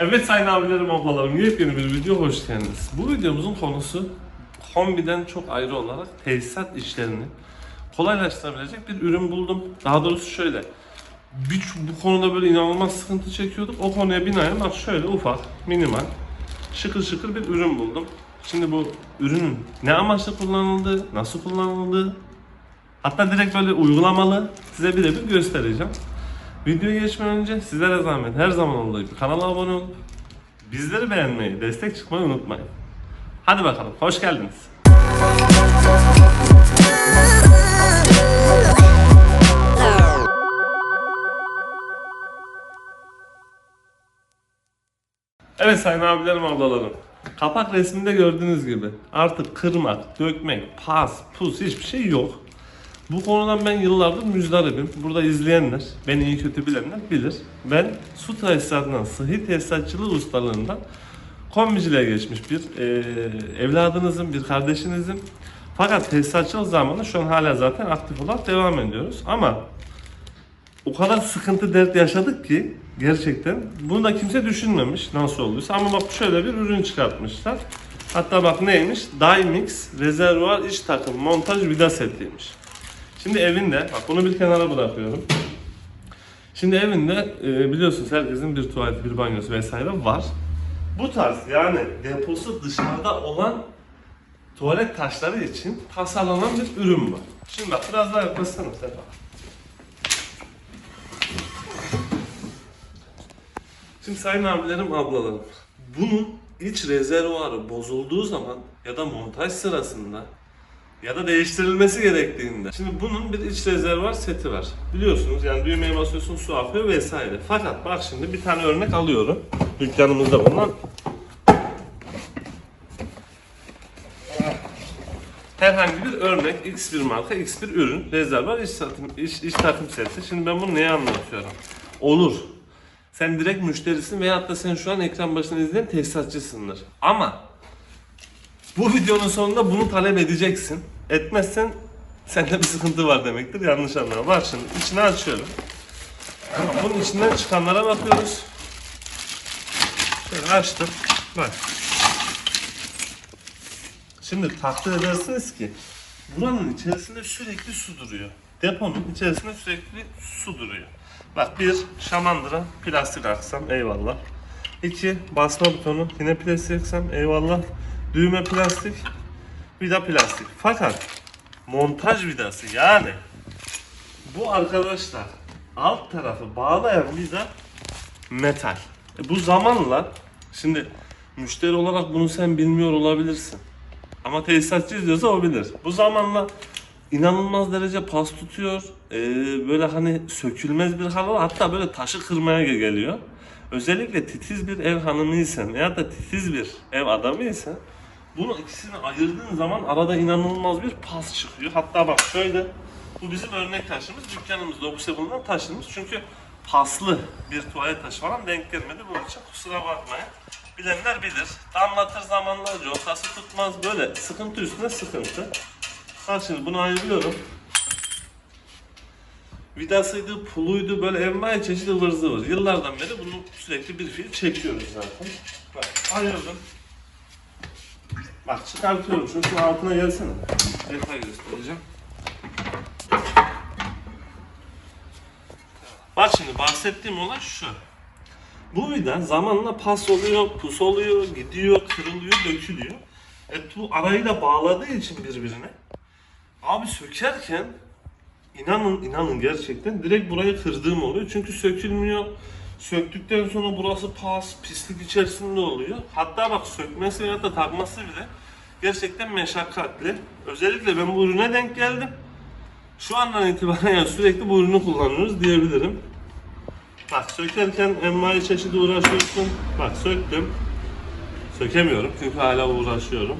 Evet sayın abilerim, ablalarım, yepyeni bir video hoş geldiniz. Bu videomuzun konusu kombiden çok ayrı olarak tesisat işlerini kolaylaştırabilecek bir ürün buldum. Daha doğrusu şöyle, bir, bu konuda böyle inanılmaz sıkıntı çekiyorduk. O konuya binaen bak şöyle ufak, minimal, şıkır şıkır bir ürün buldum. Şimdi bu ürünün ne amaçla kullanıldığı, nasıl kullanıldığı, hatta direkt böyle uygulamalı size birebir göstereceğim. Videoya geçmeden önce sizlere zahmet her zaman olduğu gibi kanala abone olup bizleri beğenmeyi, destek çıkmayı unutmayın. Hadi bakalım, hoş geldiniz. Evet sayın abilerim, ablalarım. Kapak resminde gördüğünüz gibi artık kırmak, dökmek, pas, pus hiçbir şey yok. Bu konudan ben yıllardır müjdaribim. Burada izleyenler, beni iyi kötü bilenler bilir. Ben su tesisatından, sıhhi tesisatçılığı ustalığından kombiciliğe geçmiş bir e, evladınızın, bir kardeşinizin. Fakat tesisatçılık zamanı şu an hala zaten aktif olarak devam ediyoruz. Ama o kadar sıkıntı dert yaşadık ki gerçekten bunu da kimse düşünmemiş nasıl olduysa ama bak şöyle bir ürün çıkartmışlar. Hatta bak neymiş? Dymix rezervuar iç takım montaj vida setiymiş. Şimdi evinde, bak bunu bir kenara bırakıyorum. Şimdi evinde e, biliyorsunuz herkesin bir tuvaleti, bir banyosu vesaire var. Bu tarz yani deposu dışarıda olan tuvalet taşları için tasarlanan bir ürün bu. Şimdi bak biraz daha yaklaşsana Sefa. Şimdi sayın abilerim, ablalarım, bunun iç rezervuarı bozulduğu zaman ya da montaj sırasında ya da değiştirilmesi gerektiğinde. Şimdi bunun bir iç rezervuar seti var. Biliyorsunuz yani düğmeye basıyorsun su akıyor vesaire. Fakat bak şimdi bir tane örnek alıyorum. Dükkanımızda bulunan herhangi bir örnek X bir marka X bir ürün rezervuar iç takım, iç, iç takım seti. Şimdi ben bunu neye anlatıyorum? Olur. Sen direkt müşterisin veyahut da sen şu an ekran başında izleyen tesisatçısındır. Ama bu videonun sonunda bunu talep edeceksin. Etmezsen sende bir sıkıntı var demektir. Yanlış anlama. Bak şimdi içini açıyorum. Bunun içinden çıkanlara bakıyoruz. Şöyle açtım. Bak. Şimdi takdir edersiniz ki buranın içerisinde sürekli su duruyor. Deponun içerisinde sürekli su duruyor. Bak bir şamandıra plastik aksam eyvallah. İki basma butonu yine plastik aksam eyvallah. Düğme plastik, vida plastik. Fakat montaj vidası yani bu arkadaşlar alt tarafı bağlayan vida metal. E bu zamanla şimdi müşteri olarak bunu sen bilmiyor olabilirsin. Ama tesisatçı izliyorsa o bilir. Bu zamanla inanılmaz derece pas tutuyor. Ee, böyle hani sökülmez bir hal var. Hatta böyle taşı kırmaya ge- geliyor. Özellikle titiz bir ev hanımıysan veya da titiz bir ev adamıysan bunu ikisini ayırdığın zaman arada inanılmaz bir pas çıkıyor. Hatta bak şöyle bu bizim örnek taşımız. Dükkanımızda Obuse bulunan taşımız. Çünkü paslı bir tuvalet taşı falan denk gelmedi. Bunun için kusura bakmayın. Bilenler bilir. Damlatır zamanlar contası tutmaz. Böyle sıkıntı üstüne sıkıntı. Bak şimdi bunu ayırıyorum. Vidasıydı, puluydu, böyle envai çeşit ıvır zıvır. Yıllardan beri bunu sürekli bir fiil çekiyoruz zaten. Bak ayırdım. Bak çıkartıyorum. Şunu şunun altına gelsene. Detay göstereceğim. Bak şimdi bahsettiğim olay şu. Bu vida zamanla pas oluyor, pus oluyor, gidiyor, kırılıyor, dökülüyor. E bu arayı da bağladığı için birbirine. Abi sökerken inanın inanın gerçekten direkt burayı kırdığım oluyor. Çünkü sökülmüyor. Söktükten sonra burası pas, pislik içerisinde oluyor. Hatta bak sökmesi ya da takması bile gerçekten meşakkatli. Özellikle ben bu ürüne denk geldim. Şu andan itibaren yani sürekli bu ürünü kullanıyoruz diyebilirim. Bak sökerken envai çeşidi uğraşıyorsun. Bak söktüm. Sökemiyorum çünkü hala uğraşıyorum.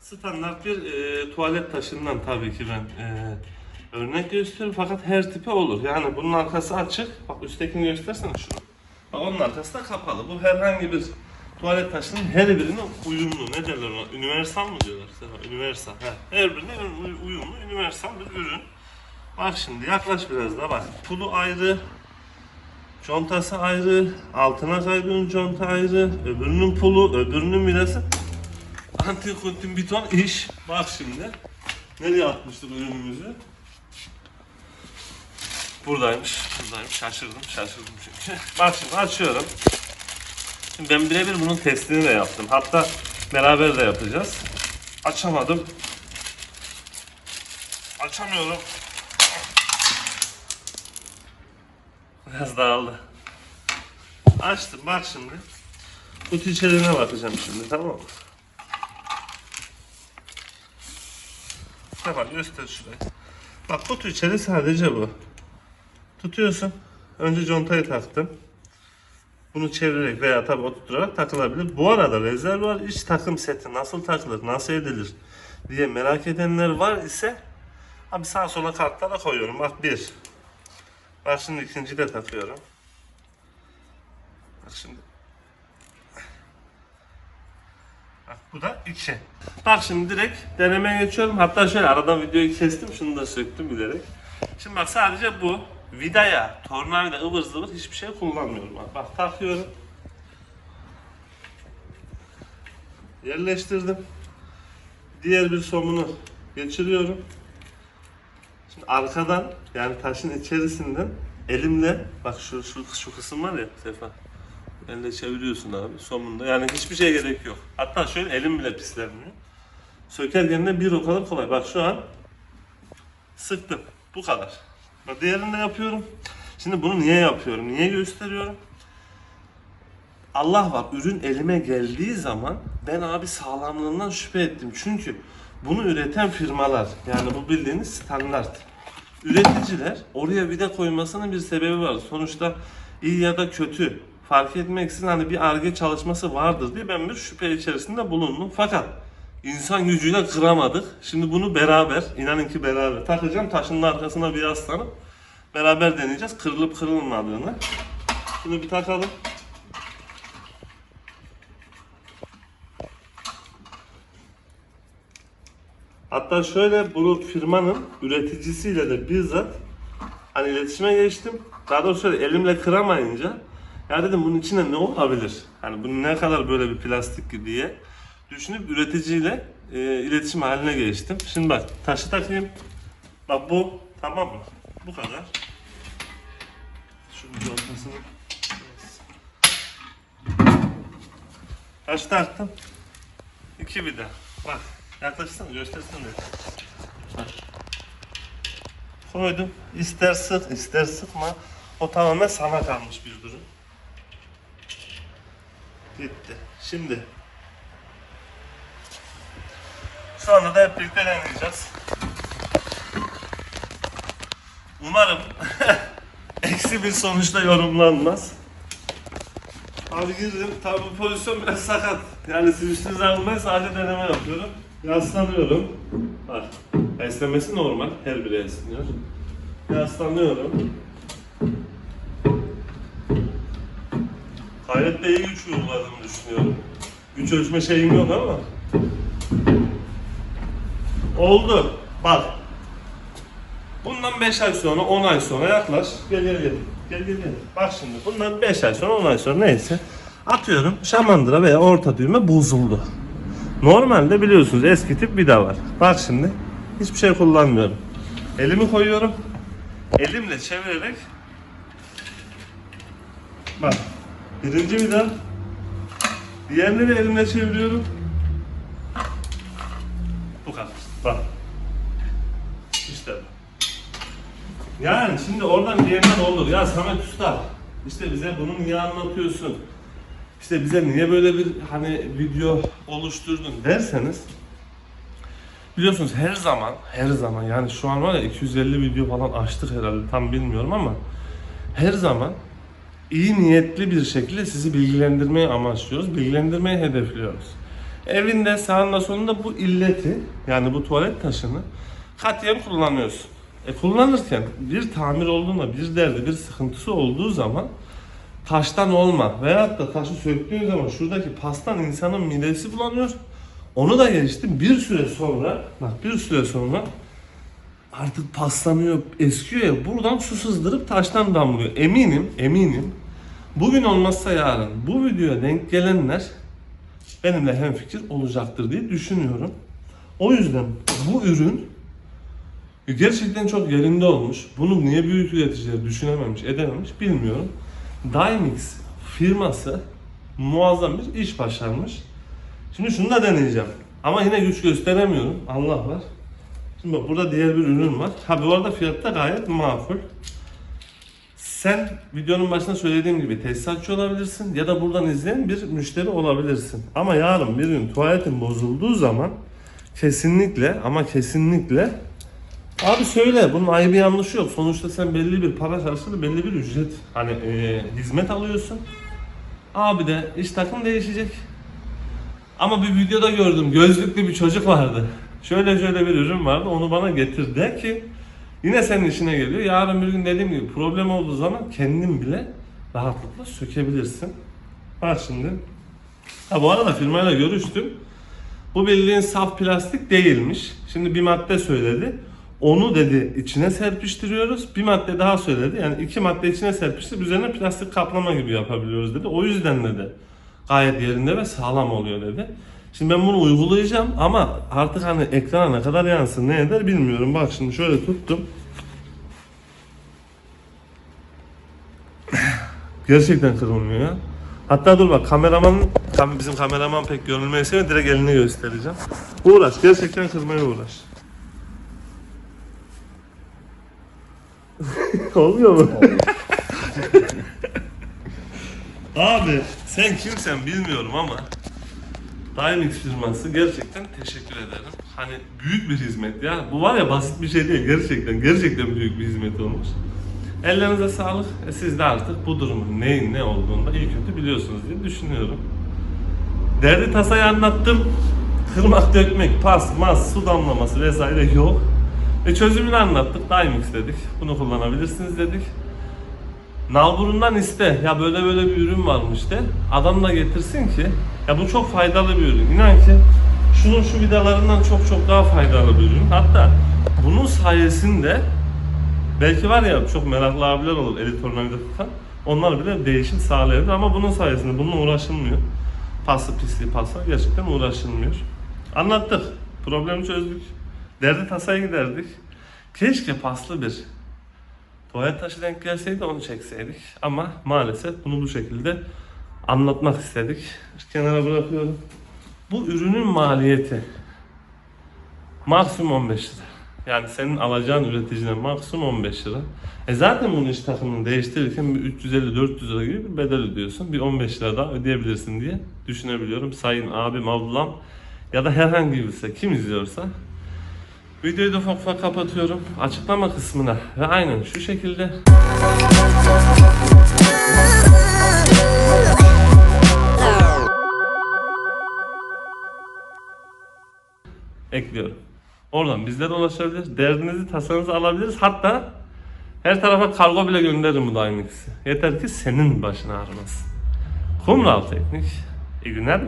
Standart bir e, tuvalet taşından tabii ki ben e, örnek gösteriyorum fakat her tipe olur. Yani bunun arkası açık. Bak üsttekini göstersene şunu. Bak onun arkası da kapalı. Bu herhangi bir tuvalet taşının her birine uyumlu. Ne derler ona? Universal mı diyorlar? He. Her birine uy- uyumlu, universal bir ürün. Bak şimdi yaklaş biraz daha bak. Pulu ayrı, Contası ayrı, altına kaydığın conta ayrı, öbürünün pulu, öbürünün vidası. Antin kuntin bir ton iş. Bak şimdi. Nereye atmıştık ürünümüzü? Buradaymış, buradaymış. Şaşırdım, şaşırdım çünkü. Bak şimdi açıyorum. Şimdi ben birebir bunun testini de yaptım. Hatta beraber de yapacağız. Açamadım. Açamıyorum. Biraz dağıldı. Açtım bak şimdi. Kutu içeriğine bakacağım şimdi tamam mı? Tamam göster şurayı. Bak kutu içeri sadece bu. Tutuyorsun. Önce contayı taktım. Bunu çevirerek veya tabi oturtarak takılabilir. Bu arada rezervuar iç takım seti nasıl takılır, nasıl edilir diye merak edenler var ise abi sağa sola kartlara koyuyorum. Bak bir. Bak şimdi ikinciyi de takıyorum. Bak şimdi. Bak bu da iki. Bak şimdi direkt denemeye geçiyorum. Hatta şöyle aradan videoyu kestim. Şunu da söktüm bilerek. Şimdi bak sadece bu. Vidaya, tornavida, ıvır zıvır hiçbir şey kullanmıyorum. Bak, takıyorum. Yerleştirdim. Diğer bir somunu geçiriyorum. Şimdi arkadan yani taşın içerisinden elimle bak şu şu, şu kısım var ya Sefa. Elle çeviriyorsun abi somunda. Yani hiçbir şey gerek yok. Hatta şöyle elim bile pislenmiyor. Sökerken de bir o kadar kolay. Bak şu an sıktım. Bu kadar. Diğerini de yapıyorum. Şimdi bunu niye yapıyorum? Niye gösteriyorum? Allah var ürün elime geldiği zaman ben abi sağlamlığından şüphe ettim. Çünkü bunu üreten firmalar yani bu bildiğiniz standart. Üreticiler oraya vida koymasının bir sebebi var. Sonuçta iyi ya da kötü fark etmeksizin hani bir arge çalışması vardır diye ben bir şüphe içerisinde bulundum. Fakat insan gücüyle kıramadık. Şimdi bunu beraber, inanın ki beraber takacağım. Taşın arkasına bir yaslanıp beraber deneyeceğiz. Kırılıp kırılmadığını. Şunu bir takalım. Hatta şöyle bunu firmanın üreticisiyle de bizzat hani iletişime geçtim. Daha doğrusu şöyle elimle kıramayınca ya dedim bunun içinde ne olabilir? Hani bu ne kadar böyle bir plastik diye düşünüp üreticiyle e, iletişim haline geçtim. Şimdi bak taşı takayım. Bak bu tamam mı? Bu kadar. Şunun ortasını. Taş taktım. İki vida. Bak yaklaşsana göstersene. Bak. Koydum. İster sık ister sıkma. O tamamen sana kalmış bir durum. Bitti. Şimdi Sonra da hep birlikte deneyeceğiz. Umarım eksi bir sonuçta yorumlanmaz. Abi girdim. Tabi bu pozisyon biraz sakat. Yani siz üstünüze almayın sadece deneme yapıyorum. Yaslanıyorum. Bak. Esnemesi normal. Her biri esniyor. Yaslanıyorum. Gayet de iyi güç uyguladığımı düşünüyorum. Güç ölçme şeyim yok ama. Oldu. Bak. Bundan 5 ay sonra, 10 ay sonra yaklaş. Gel gel gel. Gel gel gel. Bak şimdi bundan 5 ay sonra, 10 ay sonra neyse. Atıyorum şamandıra veya orta düğme bozuldu. Normalde biliyorsunuz eski tip vida var. Bak şimdi hiçbir şey kullanmıyorum. Elimi koyuyorum. Elimle çevirerek Bak. Birinci vida. Diğerini de elimle çeviriyorum. Bu kadar. Bak. İşte bu. Yani şimdi oradan diyenler olur. Ya Samet Usta işte bize bunu niye anlatıyorsun? İşte bize niye böyle bir hani video oluşturdun derseniz biliyorsunuz her zaman her zaman yani şu an var ya 250 video falan açtık herhalde tam bilmiyorum ama her zaman iyi niyetli bir şekilde sizi bilgilendirmeyi amaçlıyoruz. Bilgilendirmeyi hedefliyoruz. Evinde sağında sonunda bu illeti yani bu tuvalet taşını katiyen kullanıyorsun. E kullanırken bir tamir olduğunda bir derdi bir sıkıntısı olduğu zaman taştan olma veyahut da taşı söktüğün zaman şuradaki pastan insanın midesi bulanıyor. Onu da geçtim bir süre sonra bak bir süre sonra artık paslanıyor, eskiyor ya buradan su sızdırıp taştan damlıyor. Eminim, eminim bugün olmazsa yarın bu videoya denk gelenler benimle hemfikir olacaktır diye düşünüyorum. O yüzden bu ürün gerçekten çok yerinde olmuş. Bunu niye büyük üreticiler düşünememiş, edememiş bilmiyorum. Dymix firması muazzam bir iş başarmış. Şimdi şunu da deneyeceğim. Ama yine güç gösteremiyorum. Allah var. Şimdi bak burada diğer bir ürün var. Ha bu arada fiyat da gayet makul. Sen videonun başında söylediğim gibi tesisatçı olabilirsin ya da buradan izleyen bir müşteri olabilirsin. Ama yarın bir gün tuvaletin bozulduğu zaman kesinlikle ama kesinlikle Abi söyle bunun ayıbı yanlışı yok. Sonuçta sen belli bir para karşılığı belli bir ücret hani e, hizmet alıyorsun. Abi de iş takım değişecek. Ama bir videoda gördüm gözlüklü bir çocuk vardı. Şöyle şöyle bir ürün vardı onu bana getir de ki yine senin işine geliyor. Yarın bir gün dediğim gibi problem olduğu zaman kendin bile rahatlıkla sökebilirsin. Bak şimdi. Ha bu arada firmayla görüştüm. Bu bildiğin saf plastik değilmiş. Şimdi bir madde söyledi. Onu dedi içine serpiştiriyoruz. Bir madde daha söyledi. Yani iki madde içine serpiştirip üzerine plastik kaplama gibi yapabiliyoruz dedi. O yüzden dedi gayet yerinde ve sağlam oluyor dedi. Şimdi ben bunu uygulayacağım ama artık hani ekrana ne kadar yansın ne eder bilmiyorum. Bak şimdi şöyle tuttum. Gerçekten kırılmıyor ya. Hatta dur bak kameraman, kam- bizim kameraman pek görünmeyi sevmiyor. Direkt elini göstereceğim. Uğraş, gerçekten kırmaya uğraş. Olmuyor mu? Abi sen kimsen bilmiyorum ama Dynamix firması gerçekten teşekkür ederim. Hani büyük bir hizmet ya. Bu var ya basit bir şey değil gerçekten. Gerçekten büyük bir hizmet olmuş. Ellerinize sağlık. E siz de artık bu durumun neyin ne olduğunu da iyi kötü biliyorsunuz diye düşünüyorum. Derdi tasayı anlattım. Kırmak, dökmek, pas, mas, su damlaması vesaire yok. E çözümünü anlattık. Dymix dedik. Bunu kullanabilirsiniz dedik. Nalburundan iste. Ya böyle böyle bir ürün varmış de. Adam da getirsin ki. Ya bu çok faydalı bir ürün. İnan ki şunun şu vidalarından çok çok daha faydalı bir ürün. Hatta bunun sayesinde belki var ya çok meraklı abiler olur tornavida tutan. Onlar bile değişim sağlayabilir ama bunun sayesinde bununla uğraşılmıyor. Paslı pisli pasla gerçekten uğraşılmıyor. Anlattık. Problemi çözdük. Derdi tasayı giderdik. Keşke paslı bir tuvalet taşı denk gelseydi onu çekseydik. Ama maalesef bunu bu şekilde anlatmak istedik. Kenara bırakıyorum. Bu ürünün maliyeti maksimum 15 lira. Yani senin alacağın üreticiden maksimum 15 lira. E zaten bunun iş takımını değiştirirken bir 350-400 lira gibi bir bedel ödüyorsun. Bir 15 lira daha ödeyebilirsin diye düşünebiliyorum. Sayın abim, ablam ya da herhangi birisi kim izliyorsa Videoyu da ufak ufak kapatıyorum. Açıklama kısmına ve aynen şu şekilde ekliyorum. Oradan bizlere ulaşabilir. Derdinizi, tasanızı alabiliriz. Hatta her tarafa kargo bile gönderirim bu Dynamix'i. Yeter ki senin başına ağrımasın. Kumral Teknik. İyi günler.